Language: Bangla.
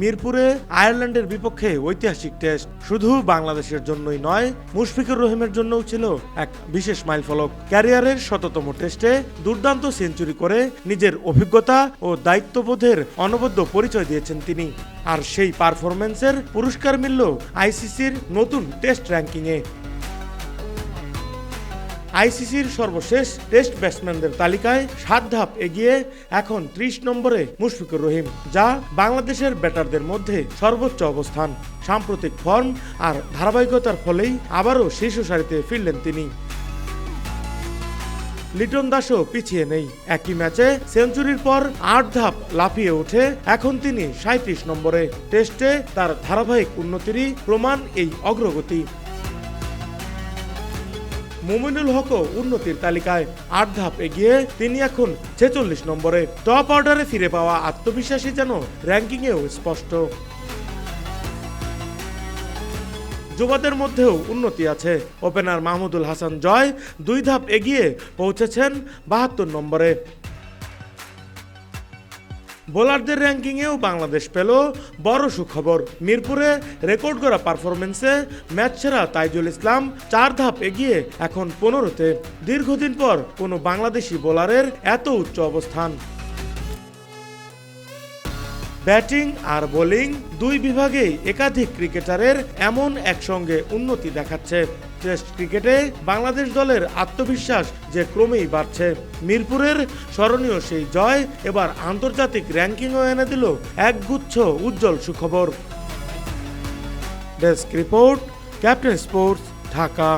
মিরপুরে আয়ারল্যান্ডের বিপক্ষে ঐতিহাসিক টেস্ট শুধু বাংলাদেশের জন্যই নয়, মুশফিকুর রহিমের জন্যও ছিল এক বিশেষ মাইলফলক। ক্যারিয়ারের শততম টেস্টে দুর্দান্ত সেঞ্চুরি করে নিজের অভিজ্ঞতা ও দায়িত্ববোধের অনবদ্য পরিচয় দিয়েছেন তিনি। আর সেই পারফরমেন্সের পুরস্কার মিলল আইসিসির নতুন টেস্ট র্যাঙ্কিংয়ে। আইসিসির সর্বশেষ টেস্ট ব্যাটসম্যানদের তালিকায় সাত ধাপ এগিয়ে এখন ত্রিশ নম্বরে মুশফিকুর রহিম, যা বাংলাদেশের ব্যাটারদের মধ্যে সর্বোচ্চ অবস্থান। সাম্প্রতিক ফর্ম আর ধারাবাহিকতার ফলেই আবারও শীর্ষ সারিতে ফিরলেন তিনি। লিটন দাসও পিছিয়ে নেই। একই ম্যাচে সেঞ্চুরির পর আট ধাপ লাফিয়ে উঠে এখন তিনি সাঁত্রিশ নম্বরে। টেস্টে তার ধারাবাহিক উন্নতিরই প্রমাণ এই অগ্রগতি। মুমিনুল হকও উন্নতির তালিকায় আট ধাপ এগিয়ে তিনি এখন ছেচল্লিশ নম্বরে। টপ অর্ডারে ফিরে পাওয়া আত্মবিশ্বাসী যেন র্যাঙ্কিংয়েও স্পষ্ট। যুবদের মধ্যেও উন্নতি আছে। ওপেনার মাহমুদুল হাসান জয় দুই ধাপ এগিয়ে পৌঁছেছেন বাহাত্তর নম্বরে। বোলারদের র্যাঙ্কিংয়েও বাংলাদেশ পেল বড় সুখবর। মিরপুরে রেকর্ড করা পারফরমেন্সে ম্যাচ সেরা তাইজুল ইসলাম চার ধাপ এগিয়ে এখন পনেরোতে। দীর্ঘদিন পর কোনো বাংলাদেশি বোলারের এত উচ্চ অবস্থান। ব্যাটিং আর বোলিং দুই বিভাগেই একাধিক ক্রিকেটারের এমন একসঙ্গে উন্নতি দেখাচ্ছে। টেস্ট ক্রিকেটে বাংলাদেশ দলের আত্মবিশ্বাস যে ক্রমেই বাড়ছে। মিরপুরের স্মরণীয় সেই জয় এবার আন্তর্জাতিক র্যাঙ্কিংও এনে দিল একগুচ্ছ উজ্জ্বল সুখবর। Desk report, captain sports, Dhaka.